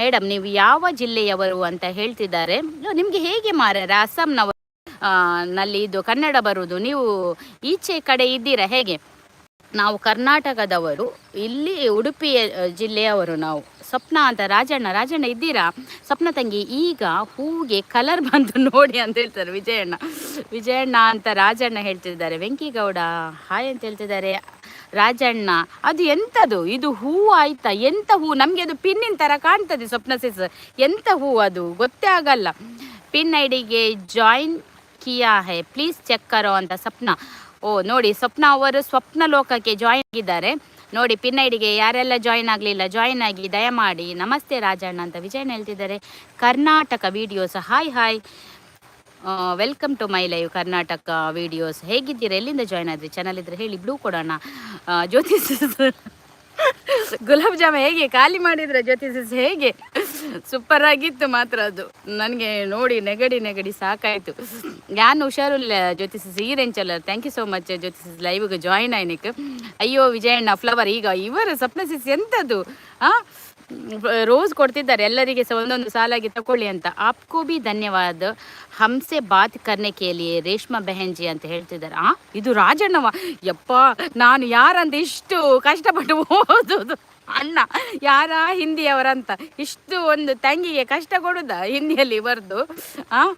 madam ನೀವು ಯಾವ ಜಿಲ್ಲೆಯವರು ಅಂತ ಹೇಳ್ತಿದ್ದಾರೆ. ನಿಮಗೆ ಹೇಗೆ ಮಾರ್ಯಾರ ಅಸ್ಸಾಂನವರು ನಲ್ಲಿ ಇದು ಕನ್ನಡ ಬರುವುದು ನೀವು ಈಚೆ ಕಡೆ ಇದ್ದೀರಾ? ಹೇಗೆ? ನಾವು ಕರ್ನಾಟಕದವರು, ಇಲ್ಲಿ ಉಡುಪಿ ಜಿಲ್ಲೆಯವರು ನಾವು. ಸ್ವಪ್ನ ಅಂತ ರಾಜಣ್ಣ ರಾಜಣ್ಣ ಇದ್ದೀರಾ? ಸ್ವಪ್ನ ತಂಗಿ, ಈಗ ಹೂಗೆ ಕಲರ್ ಬಂತು ನೋಡಿ ಅಂತ ಹೇಳ್ತಾರೆ ವಿಜಯಣ್ಣ. ವಿಜಯಣ್ಣ ಅಂತ ರಾಜಣ್ಣ ಹೇಳ್ತಿದ್ದಾರೆ. ವೆಂಕಿಗೌಡ ಹಾಯ್ ಅಂತ ಹೇಳ್ತಿದ್ದಾರೆ. ರಾಜಣ್ಣ, ಅದು ಎಂಥದು ಇದು ಹೂ ಆಯ್ತಾ? ಎಂತ ಹೂ? ನಮಗೆ ಅದು ಪಿನ್ನಿನ ಥರ ಕಾಣ್ತದೆ ಸ್ವಪ್ನ ಸಿಸ್. ಎಂಥ ಹೂ ಅದು? ಗೊತ್ತೇ ಆಗಲ್ಲ. ಪಿನ್ ಐಡಿಗೆ ಜಾಯಿನ್ ಕಿಯಾ ಹೇ. ಪ್ಲೀಸ್ ಚೆಕ್ ಕರೋ ಅಂತ ಸ್ವಪ್ನ. ಓ, ನೋಡಿ, ಸ್ವಪ್ನ ಅವರು ಸ್ವಪ್ನ ಲೋಕಕ್ಕೆ ಜಾಯಿನ್ ಆಗಿದ್ದಾರೆ. ನೋಡಿ, ಪಿನ್ ಐಡಿಗೆ ಯಾರೆಲ್ಲ ಜಾಯಿನ್ ಆಗಲಿಲ್ಲ ಜಾಯಿನ್ ಆಗಿ ದಯಮಾಡಿ ನಮಸ್ತೆ ರಾಜಣ್ಣ ಅಂತ ವಿಜಯನ್ ಹೇಳ್ತಿದ್ದಾರೆ. Karnataka videos hi hi welcome to my live Karnataka videos ಹೇಗಿದ್ದೀರಾ? ಎಲ್ಲಿಂದ ಜಾಯ್ನ್ ಆದ್ರಿ? ಚಾನಲ್ ಇದ್ರೆ ಹೇಳಿ ಬ್ಲೂ ಕೊಡೋಣ. ಜ್ಯೋತಿಷ್ ಗುಲಾಬ್ ಜಾಮ ಹೇಗೆ? ಖಾಲಿ ಮಾಡಿದ್ರ ಜ್ಯೋತಿ ಸಿಸ್ ಹೇಗೆ? ಸೂಪರ್ ಆಗಿತ್ತು ಮಾತ್ರ ಅದು. ನನಗೆ ನೋಡಿ ನೆಗಡಿ ನೆಗಡಿ ಸಾಕಾಯಿತು. ಯಾನು ಹುಷಾರಿಲ್ಲ ಜ್ಯೋತಿ ಸಿಸ್. ಈ thank you so much Jyoti sis ಲೈವ್ಗೆ ಜಾಯಿನ್ ಆಯ್ನಿಕ್. ಅಯ್ಯೋ ವಿಜಯಣ್ಣ ಫ್ಲವರ್ ಈಗ ಇವರ ಸ್ವಪ್ನ ಸಿಸ್ ಎಂಥದ್ದು ಆ? ರೋಸ್ ಕೊಡ್ತಿದ್ದಾರೆ. ಎಲ್ಲರಿಗೆ ಸಹ ಒಂದೊಂದು ಸಾಲಾಗಿ ತಕೊಳ್ಳಿ ಅಂತ. ಆಪ್ಕೋ ಬಿ ಧನ್ಯವಾದ. ಹಂಸೆ ಬಾತ್ ಕರ್ನೆ ಕೇಳಿಯೇ ರೇಷ್ಮಾ ಬೆಹೆಂಜಿ ಅಂತ ಹೇಳ್ತಿದ್ದಾರೆ. ಆ, ಇದು ರಾಜಣ್ಣವ. ಯಪ್ಪ, ನಾನು ಯಾರಂತ ಇಷ್ಟು ಕಷ್ಟಪಟ್ಟು ಓದೋದು. ಅಣ್ಣ, ಯಾರ ಹಿಂದಿಯವರಂತ. ಇಷ್ಟು ಒಂದು ತಂಗಿಗೆ ಕಷ್ಟ ಕೊಡುದ ಹಿಂದಿಯಲ್ಲಿ ಬರೆದು. ಆ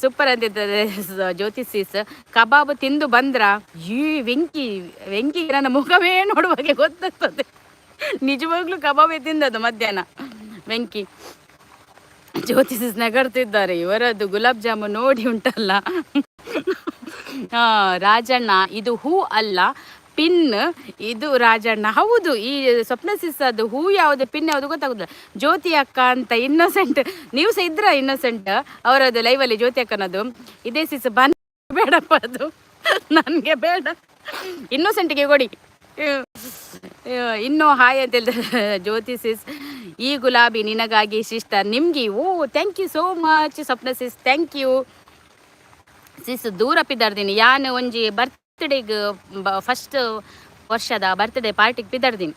ಸೂಪರ್ ಅಂತಿದ್ದಾರೆ ಜ್ಯೋತಿ ಸೀಸ್ ಕಬಾಬ್ ತಿಂದು ಬಂದ್ರ? ಈ ವೆಂಕಿ ವೆಂಕಿ ನನ್ನ ಮುಖವೇ ನೋಡುವಾಗೆ ಗೊತ್ತಾಗ್ತದೆ. ನಿಜವಾಗ್ಲೂ ಕಬಾಬೇ ತಿಂದದ್ದು ಮಧ್ಯಾಹ್ನ? ವೆಂಕಿ. ಜ್ಯೋತಿಸ್ ನಗರ್ತಿದ್ದಾರೆ, ಇವರದ್ದು ಗುಲಾಬ್ ಜಾಮೂನ್ ನೋಡಿ ಉಂಟಲ್ಲ. ರಾಜಣ್ಣ, ಇದು ಹೂ ಅಲ್ಲ, ಪಿನ್. ಇದು ರಾಜಣ್ಣ, ಹೌದು, ಈ ಸ್ವಪ್ನ ಸಿಸ್ ಅದು ಹೂ ಯಾವುದು, ಪಿನ್ ಯಾವುದು ಗೊತ್ತಾಗುದಿಲ್ಲ. ಜ್ಯೋತಿ ಅಕ್ಕ ಅಂತ ಇನ್ನೊಸೆಂಟ್ ನೀವು ಸಹ ಇದ್ರ ಇನ್ನೊಸೆಂಟ್ ಅವರದ್ದು ಲೈವಲ್ಲಿ ಜ್ಯೋತಿ ಅಕ್ಕನದು ಇದೇ ಸಿಸ್ ಬನ್ ಬೇಡಪ್ಪ ಅದು. ನನಗೆ ಬೇಡ. ಇನ್ನೊಸೆಂಟ್ಗೆ ಕೊಡಿ. ಇನ್ನು ಹಾಯ್ ಅಂತ ಹೇಳಿದ್ರೆ ಜ್ಯೋತಿ ಸಿಸ್ ಈ ಗುಲಾಬಿ ನಿನಗಾಗಿ ಸಿಸ್ಟರ್ ನಿಮ್ಗೆ ಓ thank you so much Swapna sis thank you sis ದೂರ ಪಿದ್ದಾಡ್ದೀನಿ ಯಾನು ಒಂಜಿ ಬರ್ತ್ಡೇಗ್ ಫಸ್ಟ್ ವರ್ಷದ ಬರ್ತ್ಡೇ ಪಾರ್ಟಿಗೆ ಪಿದ್ದಾಡ್ದೀನಿ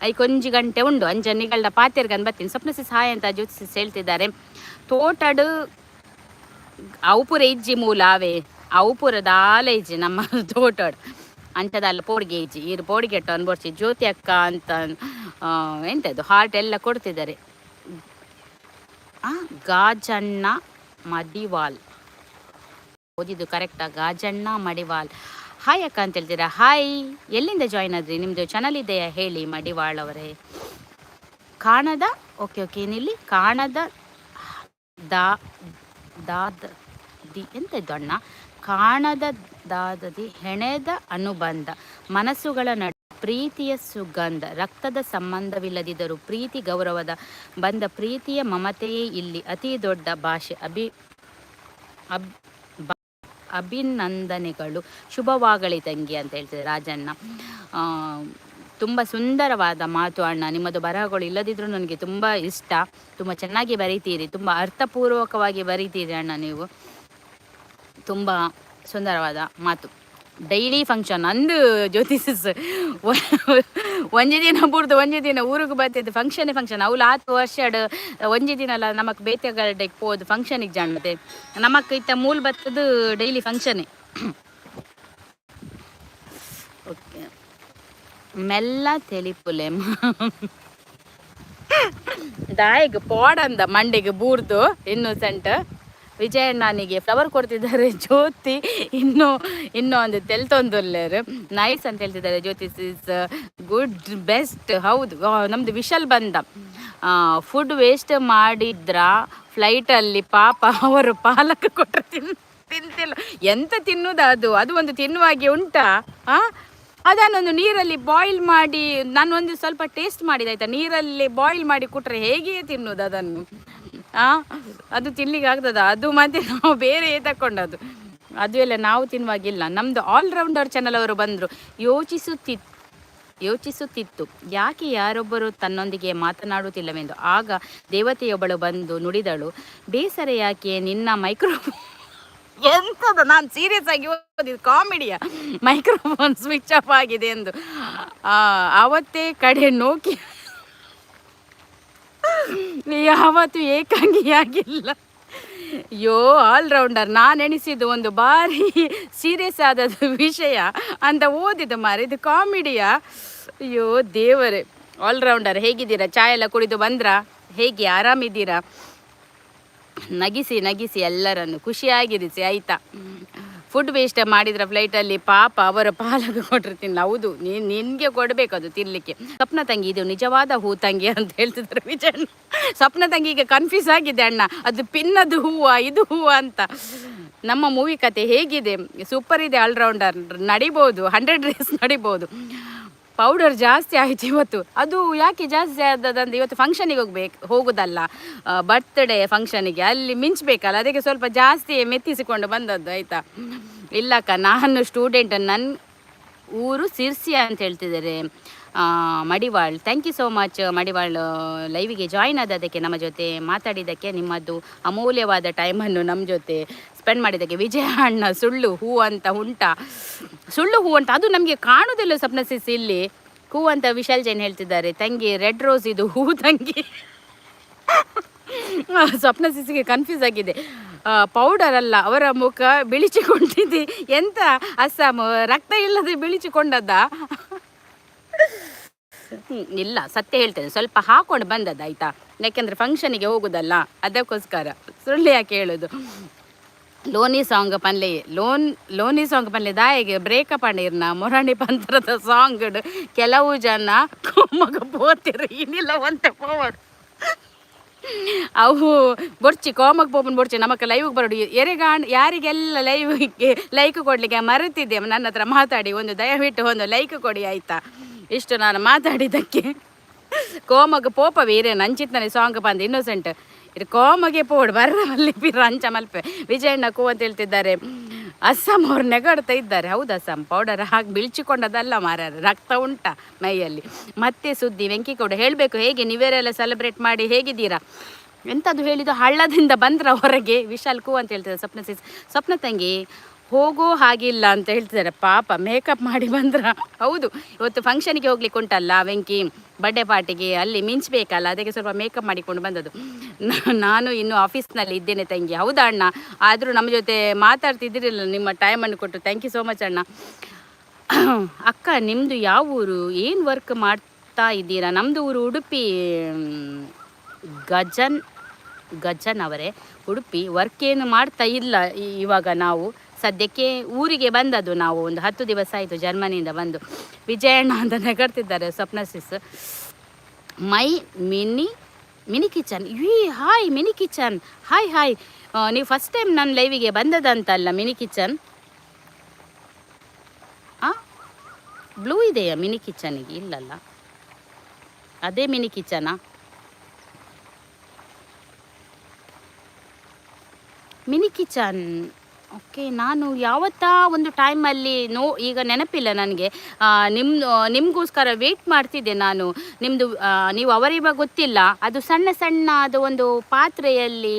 ಐಕ್ ಒಂಜಿ ಗಂಟೆ ಉಂಡು ಅಂಜನಿಗಳ ಪಾತೆರ್ಗನ್ ಬರ್ತೀನಿ ಸ್ವಪ್ನ ಸಿಸ್ ಹಾಯ್ ಅಂತ ಜ್ಯೋತಿ ಸಿಸ್ ಹೇಳ್ತಿದ್ದಾರೆ. ತೋಟಡ್ ಔಪುರ ಇಜ್ಜಿ ಮೂಲ ಅವೇ ಅವುಪುರದ ಆಲ ಇಜ್ಜಿ ನಮ್ಮ ತೋಟಡ್. ಅಂಚದಲ್ಲ ಪೋಡಿಗೆ ಈಜಿ ಈರು ಪೋಡಿಗೆ ಇಟ್ಟು ಅನ್ಬೋಡ್ಸಿ ಜ್ಯೋತಿ ಅಕ್ಕ ಅಂತ ಎಂಥದ್ದು ಹಾರ್ಟ್ ಎಲ್ಲ ಕೊಡ್ತಿದ್ದಾರೆ. ಗಾಜಣ್ಣ ಮಡಿವಾಲ್ ಓದಿದ್ದು ಕರೆಕ್ಟಾ ಗಾಜಣ್ಣ ಮಡಿವಾಲ್ ಹಾಯ್ ಅಕ್ಕ ಅಂತ ಹೇಳ್ತೀರಾ? ಹಾಯ್ ಎಲ್ಲಿಂದ ಜಾಯ್ನ್ ಆದ್ರಿ? ನಿಮ್ಮದು ಚಾನಲ್ ಇದೆಯಾ? ಹೇಳಿ, ಮಡಿವಾಳ್ ಅವರೇ. ಕಾಣದ ಓಕೆ ಓಕೆ ಏನಿಲ್ಲಿ ಕಾಣದ, ದಾ, ದಾದ. ದಿ ಎಂತ ದೊಣ್ಣ? ಅಣ್ಣ ಕಾಣದ ದಾದದಿ ಹೆಣೆದ ಅನುಬಂಧ. ಮನಸ್ಸುಗಳ ನಡು ಪ್ರೀತಿಯ ಸುಗಂಧ. ರಕ್ತದ ಸಂಬಂಧವಿಲ್ಲದಿದ್ದರೂ ಪ್ರೀತಿ ಗೌರವದ ಬಂದ ಪ್ರೀತಿಯ ಮಮತೆಯೇ ಇಲ್ಲಿ ಅತಿ ದೊಡ್ಡ ಭಾಷೆ. ಅಭಿ, ಅಬ್ ಅಭಿನಂದನೆಗಳು ಶುಭವಾಗಲಿ ತಂಗಿ ಅಂತ ಹೇಳ್ತಾರೆ ರಾಜಣ್ಣ. ತುಂಬ ಸುಂದರವಾದ ಮಾತು ಅಣ್ಣ. ನಿಮ್ಮದು ಬರಹಗಳು ಇಲ್ಲದಿದ್ದರೂ ನನಗೆ ತುಂಬ ಇಷ್ಟ. ತುಂಬ ಚೆನ್ನಾಗಿ ಬರೀತೀರಿ. ತುಂಬ ಅರ್ಥಪೂರ್ವಕವಾಗಿ ಬರೀತೀರಿ ಅಣ್ಣ ನೀವು. ತುಂಬ ಸುಂದರವಾದ ಮಾತು. ಡೈಲಿ ಫಂಕ್ಷನ್ ನಂದು ಜ್ಯೋತಿಷಸ್ ಒಂಜಿ ದಿನ ಬುಡ್ದು ಒಂಜಿ ದಿನ ಊರಿಗೆ ಬರ್ತಿದ್ದು ಫಂಕ್ಷನ್ ಫಂಕ್ಷನ್ ಅವ್ಲು ಹತ್ತು ವರ್ಷಡ್ ಒಂಜಿ ದಿನ ಅಲ್ಲ, ನಮಕ್ ಬೇತೆಗಡ್ಡೆಗೆ ಪೋದು ಫಂಕ್ಷನಿಗೆ ಜಾಣತೆ ನಮಕ್ ಇತ್ತ ಮೂಲ್ ಬತ್ತದು ಡೈಲಿ ಫಂಕ್ಷನ್ ಓಕೆ. ಮೆಲ್ಲ ತೆಲಿಪುಲೆ. ದಾಯಿಗೆ ಪೋಡಂದ ಮಂಡಿಗೆ ಬೂರ್ದು ಇನ್ನೋಸೆಂಟ್ ವಿಜಯಣ್ಣನಿಗೆ ಫ್ಲವರ್ ಕೊಡ್ತಿದ್ದಾರೆ ಜ್ಯೋತಿ. ಇನ್ನು, ಇನ್ನೂ ಒಂದು ತೆಲ್ತೊಂದುಲ್ಲೇರು. ನೈಸ್ ಅಂತ ಹೇಳ್ತಿದ್ದಾರೆ ಜ್ಯೋತಿ. ಇಸ್ ಗುಡ್ ಬೆಸ್ಟ್ ಹೌದು. ನಮ್ದು ವಿಶಲ್ ಬಂದ. ಫುಡ್ ವೇಸ್ಟ್ ಮಾಡಿದ್ರ ಫ್ಲೈಟಲ್ಲಿ ಪಾಪ ಅವರು ಪಾಲಕ ಕೊಟ್ಟರೆ ತಿನ್, ತಿಂತಿಲ್ಲ. ಎಂತ ತಿನ್ನುದು ಅದು? ಅದು ಒಂದು ತಿನ್ನುವಾಗೆ ಉಂಟಾ? ಆ? ಅದನ್ನೊಂದು ನೀರಲ್ಲಿ ಬಾಯ್ಲ್ ಮಾಡಿ, ನಾನು ಒಂದು ಸ್ವಲ್ಪ ಟೇಸ್ಟ್ ಮಾಡಿದಾಯ್ತಾ ನೀರಲ್ಲಿ ಬಾಯ್ಲ್ ಮಾಡಿ ಕೊಟ್ಟರೆ ಹೇಗೆ ತಿನ್ನುವುದು ಅದನ್ನು? ಅದು ತಿನ್ಲಿಕ್ಕೆ ಆಗ್ತದ? ಅದು ಮತ್ತೆ ನಾವು ಬೇರೆ ತಕೊಂಡದ್ದು. ಅದು ಎಲ್ಲ ನಾವು ತಿನ್ನುವಾಗಿಲ್ಲ. ನಮ್ಮದು ಆಲ್ರೌಂಡರ್ ಚಾನಲ್ ಅವರು ಬಂದರು. ಯೋಚಿಸುತ್ತಿತ್ತು. ಯೋಚಿಸುತ್ತಿತ್ತು. ಯಾಕೆ ಯಾರೊಬ್ಬರು ತನ್ನೊಂದಿಗೆ ಮಾತನಾಡುತ್ತಿಲ್ಲವೆಂದು. ಆಗ ದೇವತೆಯೊಬ್ಬಳು ಬಂದು ನುಡಿದಳು. ಬೇಸರ ಯಾಕೆ? ನಿನ್ನ ಮೈಕ್ರೋಫೋನ್ ಎಂತದ? ನಾನು ಸೀರಿಯಸ್ ಆಗಿ ಓದಿದ್ದು ಕಾಮಿಡಿಯ ಮೈಕ್ರೋಫೋನ್ ಸ್ವಿಚ್ ಆಫ್ ಆಗಿದೆ ಎಂದು. ಆವತ್ತೇ ಕಡೆ ನೋಕಿ ಯಾವತ್ತು ಏಕಾಂಗಿಯಾಗಿಲ್ಲ ಅಯ್ಯೋ ಆಲ್ರೌಂಡರ್ ನಾನು ಎಣಿಸಿದ್ದು ಒಂದು ಬಾರಿ ಸೀರಿಯಸ್ ಆದ ವಿಷಯ. ಅಂತ ಓದಿದ ಮಾರೆ, ಇದು ಕಾಮಿಡಿಯಾ ಅಯ್ಯೋ, ದೇವರೇ. ಆಲ್ರೌಂಡರ್ ಹೇಗಿದ್ದೀರಾ? ಚಾಯ್ ಎಲ್ಲ ಕುಡಿದು ಬಂದ್ರಾ? ಹೇಗೆ, ಆರಾಮಿದ್ದೀರಾ? ನಗಿಸಿ ನಗಿಸಿ ಎಲ್ಲರನ್ನು ಖುಷಿಯಾಗಿರಿಸಿ, ಆಯ್ತಾ? ಫುಡ್ ವೇಸ್ಟ್ ಮಾಡಿದ್ರ ಫ್ಲೈಟಲ್ಲಿ ಪಾಪ ಅವರ ಪಾಲಕ ಕೊಟ್ಟಿರ್ತೀನಿ. ಹೌದು, ನೀನು, ನಿನಗೆ ಕೊಡಬೇಕು ಅದು ತಿನ್ನಲಿಕ್ಕೆ ಸ್ವಪ್ನ ತಂಗಿ, ಇದು ನಿಜವಾದ ಹೂ ತಂಗಿ ಅಂತ ಹೇಳ್ತಿದ್ರು ವಿಜಯ್ ಸ್ವಪ್ನ ತಂಗಿ ಈಗ ಕನ್ಫ್ಯೂಸ್ ಆಗಿದೆ ಅಣ್ಣ. ಅದು ಪಿನ್ನದು ಹೂವ, ಇದು ಹೂವ ಅಂತ. ನಮ್ಮ ಮೂವಿ ಕತೆ ಹೇಗಿದೆ. ಸೂಪರ್ ಇದೆ ಆಲ್ರೌಂಡರ್ ನಡಿಬೋದು ಹಂಡ್ರೆಡ್ ರೇಸ್ ನಡಿಬೋದು. ಪೌಡರ್ ಜಾಸ್ತಿ ಆಯ್ತು ಇವತ್ತು. ಅದು ಯಾಕೆ ಜಾಸ್ತಿ ಆದದಂದ್ರೆ ಇವತ್ತು ಫಂಕ್ಷನಿಗೆ ಹೋಗ್ಬೇಕು, ಹೋಗುದಲ್ಲ. ಬರ್ತ್ಡೇ ಫಂಕ್ಷನಿಗೆ ಅಲ್ಲಿ ಮಿಂಚಬೇಕಲ್ಲ, ಅದಕ್ಕೆ ಸ್ವಲ್ಪ ಜಾಸ್ತಿ ಮೆತ್ತಿಸಿಕೊಂಡು ಬಂದದ್ದು ಆಯಿತಾ? ಇಲ್ಲಕ್ಕ ನಾನು ಸ್ಟೂಡೆಂಟ್ ನನ್ನ ಊರು ಸಿರ್ಸಿ ಅಂತ ಹೇಳ್ತಿದ್ದಾರೆ. Madiwal. Thank you so much Madiwal ಲೈವಿಗೆ join ಆದದಕ್ಕೆ ನಮ್ಮ ಜೊತೆ ಮಾತಾಡಿದ್ದಕ್ಕೆ ನಿಮ್ಮದು ಅಮೂಲ್ಯವಾದ ಟೈಮನ್ನು ನಮ್ಮ ಜೊತೆ ಸ್ಪೆಂಡ್ ಮಾಡಿದಾಗೆ ವಿಜಯ ಅಣ್ಣ, ಸುಳ್ಳು, ಹೂ ಅಂತ ಉಂಟ. ಸುಳ್ಳು, ಹೂ ಅಂತ, ಅದು ನಮಗೆ ಕಾಣುವುದಿಲ್ಲ ಸ್ವಪ್ನ ಸಿಸ್ ಇಲ್ಲಿ. ಹೂ ಅಂತ ವಿಶಾಲ್ ಜೈನ್ ಹೇಳ್ತಿದ್ದಾರೆ. ತಂಗಿ, ರೆಡ್ ರೋಸ್ ಇದು, ಹೂ ತಂಗಿ. ಸ್ವಪ್ನ ಸಿಸಿಗೆ ಕನ್ಫ್ಯೂಸ್ ಆಗಿದೆ. ಪೌಡರ್ ಅಲ್ಲ, ಅವರ ಮುಖ ಬಿಳಿಚಿಕೊಂಡಿದೆ. ಎಂತ? ಅಸ್ಸಾಂ, ರಕ್ತ ಇಲ್ಲದೆ ಬಿಳಿಚಿಕೊಂಡದ್ದ ಇಲ್ಲ, ಸತ್ಯ ಹೇಳ್ತೇನೆ. ಸ್ವಲ್ಪ ಹಾಕೊಂಡು ಬಂದದ್ದು ಆಯ್ತಾ ಯಾಕೆಂದ್ರೆ ಫಂಕ್ಷನಿಗೆ ಹೋಗುದಲ್ಲ. ಅದಕ್ಕೋಸ್ಕರ ಸುಳ್ಳು ಯಾಕೆ ಹೇಳೋದು? ಲೋನಿ ಸಾಂಗ್ ಪನ್ಲೆ, ಲೋನ್, ಲೋನಿ ಸಾಂಗ್ ಪನ್ಲೆ ದಾಯಿಗೆ ಬ್ರೇಕಪ್ ಅಂಡಿರ್ನ ಮೊರಾಣಿ ಪಂತ್ರದ ಸಾಂಗ್ ಕೆಲವು ಜನ ಮಗ ಪೋತಿರು ಏನಿಲ್ಲ ಒಂದೆ ಪೋವಡು. ಅವು ಬೊಡ್ಚಿ ಕೋಮಕ್ ಪೋಪನ್ ಬೊಡ್ಚಿ ನಮಕ್ ಲೈವ್ ಬರೋಡು. ಎರೆಗಾಣ್ ಯಾರಿಗೆಲ್ಲ ಲೈವ್ಗೆ ಲೈಕ್ ಕೊಡ್ಲಿಕ್ಕೆ ಮರೆತಿದ್ದೆ, ನನ್ನ ಹತ್ರ ಮಾತಾಡಿ, ಒಂದು ದಯವಿಟ್ಟು ಒಂದು ಲೈಕ್ ಕೊಡಿ ಆಯ್ತಾ? ಇಷ್ಟು ನಾನು ಮಾತಾಡಿದ್ದಕ್ಕೆ. ಕೋಮಗ್ ಪೋಪ ವೀರೇ ನಂಚಿತ್ತನೆ ಸಾಂಗ್ ಬಂದು ಇನ್ನೋಸೆಂಟ್ ಇದು ಕೋಮಗೆ ಪೋಡ್, ಬರ್ರ ಮಲ್ಲಿಪಿ ರಂಚ ಮಲ್ಪೆ. ವಿಜಯಣ್ಣ ಕೂ ಅಂತ ಹೇಳ್ತಿದ್ದಾರೆ. ಅಸ್ಸಾಂ ಅವ್ರು ನೆಗಾಡ್ತಾ ಇದ್ದಾರೆ. ಹೌದು, ಅಸ್ಸಾಂ ಪೌಡರ್ ಹಾಕಿ ಬಿಳ್ಚಿಕೊಂಡದಲ್ಲ ಮಾರ ರಕ್ತ ಉಂಟ ಮೈಯಲ್ಲಿ. ಮತ್ತೆ ಸುದ್ದಿ ವೆಂಕಿ ಕೂಡ ಹೇಳಬೇಕು, ಹೇಗೆ ನೀವೇರೆಲ್ಲ ಸೆಲೆಬ್ರೇಟ್ ಮಾಡಿ ಹೇಗಿದ್ದೀರಾ? ಎಂಥದ್ದು ಹೇಳಿದ್ದು ಹಳ್ಳದಿಂದ ಬಂದ್ರ ಹೊರಗೆ? ವಿಶಾಲ್ ಕೂ ಅಂತ ಹೇಳ್ತಿದ್ದಾರೆ. ಸ್ವಪ್ನ ಸಿಸ್ ಸ್ವಪ್ನ ತಂಗಿ ಹೋಗೋ ಹಾಗಿಲ್ಲ ಅಂತ ಹೇಳ್ತಿದ್ದಾರೆ. ಪಾಪ ಮೇಕಪ್ ಮಾಡಿ ಬಂದ್ರ ಹೌದು. ಇವತ್ತು ಫಂಕ್ಷನಿಗೆ ಹೋಗ್ಲಿಕ್ಕೆ ಉಂಟಲ್ಲ ವೆಂಕಿ ಬರ್ಡೇ ಪಾರ್ಟಿಗೆ ಅಲ್ಲಿ ಮಿಂಚಬೇಕಲ್ಲ ಅದಕ್ಕೆ ಸ್ವಲ್ಪ ಮೇಕಪ್ ಮಾಡಿಕೊಂಡು ಬಂದದ್ದು. ನಾನು ಇನ್ನು ಆಫೀಸ್ನಲ್ಲಿ ಇದ್ದೇನೆ ತಂಗಿ. ಹೌದಾ ಅಣ್ಣ? ಆದರೂ ನಮ್ಮ ಜೊತೆ ಮಾತಾಡ್ತಿದ್ದಿರಲಿಲ್ಲ ನಿಮ್ಮ ಟೈಮನ್ನು ಕೊಟ್ಟು. ಥ್ಯಾಂಕ್ ಯು ಸೋ ಮಚ್ ಅಣ್ಣ. ಅಕ್ಕ ನಿಮ್ಮದು ಯಾವ ಊರು? ಏನು ವರ್ಕ್ ಮಾಡ್ತಾ ಇದ್ದೀರಾ? ನಮ್ಮದು ಊರು ಉಡುಪಿ ಗಜನ್ ಗಜನ್ ಅವರೇ. ಉಡುಪಿ. ವರ್ಕ್ ಏನು ಮಾಡ್ತಾ ಇಲ್ಲ ಇವಾಗ ನಾವು. ಸದ್ಯಕ್ಕೆ ಊರಿಗೆ ಬಂದದ್ದು ನಾವು. ಒಂದು ಹತ್ತು ದಿವಸ ಆಯಿತು ಜರ್ಮನಿಯಿಂದ ಬಂದು. ವಿಜಯಣ್ಣ ಅಂತ ನಗರ್ತಿದ್ದಾರೆ Swapna sis. My mini mini kitchen. Yi, hi mini kitchen. Hi hi. ನೀವು ಫಸ್ಟ್ ಟೈಮ್ ನನ್ನ ಲೈವಿಗೆ ಬಂದದಂತಲ್ಲ ಮಿನಿ ಕಿಚನ್? ಆ? ಬ್ಲೂ ಇದೆಯಾ ಮಿನಿ ಕಿಚನಿಗೆ ಇಲ್ಲಲ್ಲ. ಅದೇ ಮಿನಿ ಕಿಚನಾ? Mini kitchen. ಓಕೆ, ನಾನು ಯಾವತ್ತ ಒಂದು ಟೈಮಲ್ಲಿ ನೋ, ಈಗ ನೆನಪಿಲ್ಲ ನನಗೆ. ನಿಮ್ಮ ನಿಮಗೋಸ್ಕರ ವೆಯ್ಟ್ ಮಾಡ್ತಿದ್ದೆ ನಾನು. ನಿಮ್ಮದು ನೀವು ಅವರಿವಾಗ ಗೊತ್ತಿಲ್ಲ. ಅದು ಸಣ್ಣ ಸಣ್ಣ ಅದು ಒಂದು ಪಾತ್ರೆಯಲ್ಲಿ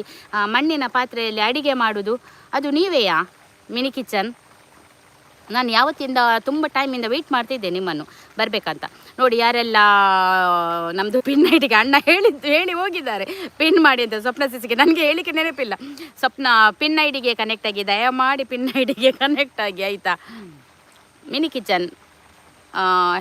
ಮಣ್ಣಿನ ಪಾತ್ರೆಯಲ್ಲಿ ಅಡಿಗೆ ಮಾಡೋದು. ಅದು ನೀವೆಯಾ, ಮಿನಿ ಕಿಚನ್? ನಾನು ಯಾವತ್ತಿಂದ ತುಂಬ ಟೈಮಿಂದ ವೆಯ್ಟ್ ಮಾಡ್ತಿದ್ದೆ ನಿಮ್ಮನ್ನು ಬರಬೇಕಂತ. ನೋಡಿ, ಯಾರೆಲ್ಲ ನಮ್ಮದು ಪಿನ್ ಐಡಿಗೆ ಅಣ್ಣ ಹೇಳಿದ್ದು ಹೇಳಿ ಹೋಗಿದ್ದಾರೆ. ಪಿನ್ ಮಾಡಿ ಅಂತ ಸ್ವಪ್ನ ಸಿಸಿಗೆ. ನನಗೆ ಹೇಳಿಕೆ ನೆನಪಿಲ್ಲ. ಸ್ವಪ್ನ ಪಿನ್ ಐಡಿಗೆ ಕನೆಕ್ಟ್ ಆಗಿ, ದಯಮಾಡಿ ಪಿನ್ ಐಡಿಗೆ ಕನೆಕ್ಟ್ ಆಗಿ, ಆಯಿತಾ? ಮಿನಿ ಕಿಚನ್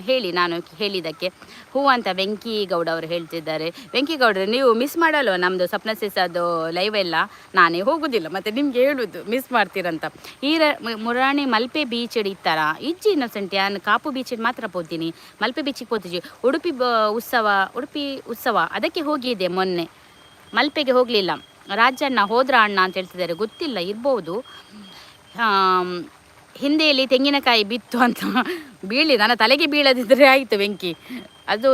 ಹೇಳಿ ನಾನು ಹೇಳಿದ್ದಕ್ಕೆ. ಹೂ ಅಂತ ವೆಂಕಿ ಗೌಡ ಅವರು ಹೇಳ್ತಿದ್ದಾರೆ. ವೆಂಕಿ ಗೌಡ್ರೆ ನೀವು ಮಿಸ್ ಮಾಡಲ್ವ ನಮ್ಮದು ಸ್ವಪ್ನ ಸಿಸದು ಲೈವ್ ಎಲ್ಲ? ನಾನೇ ಹೋಗೋದಿಲ್ಲ, ಮತ್ತೆ ನಿಮಗೆ ಹೇಳುದು ಮಿಸ್ ಮಾಡ್ತೀರಂತ. ಈರ ಮುರಾಣಿ ಮಲ್ಪೆ ಬೀಚ್ ಇತ್ತಾರ ಇಜ್ಜಿ ಇನ್ನೊಸೆಂಟ್ ನಾನು ಕಾಪು ಬೀಚಿಗೆ ಮಾತ್ರ ಪೋತೀನಿ ಮಲ್ಪೆ ಬೀಚಿಗೆ ಪೋತಿಜಿ ಉಡುಪಿ ಬ, ಉತ್ಸವ, ಉಡುಪಿ ಉತ್ಸವ, ಅದಕ್ಕೆ ಹೋಗಿದೆ ಮೊನ್ನೆ. ಮಲ್ಪೆಗೆ ಹೋಗಲಿಲ್ಲ. ರಾಜಣ್ಣ ಹೋದ್ರ ಅಣ್ಣ ಅಂತ ಹೇಳ್ತಿದ್ದಾರೆ. ಗೊತ್ತಿಲ್ಲ, ಇರ್ಬೋದು. ಹಿಂದೆಯಲ್ಲಿ ತೆಂಗಿನಕಾಯಿ ಬಿತ್ತು ಅಂತ ಬೀಳಿ ನನ್ನ ತಲೆಗೆ ಬೀಳದಿದ್ರೆ ಆಯಿತು ಬೆಂಕಿ. ಅದು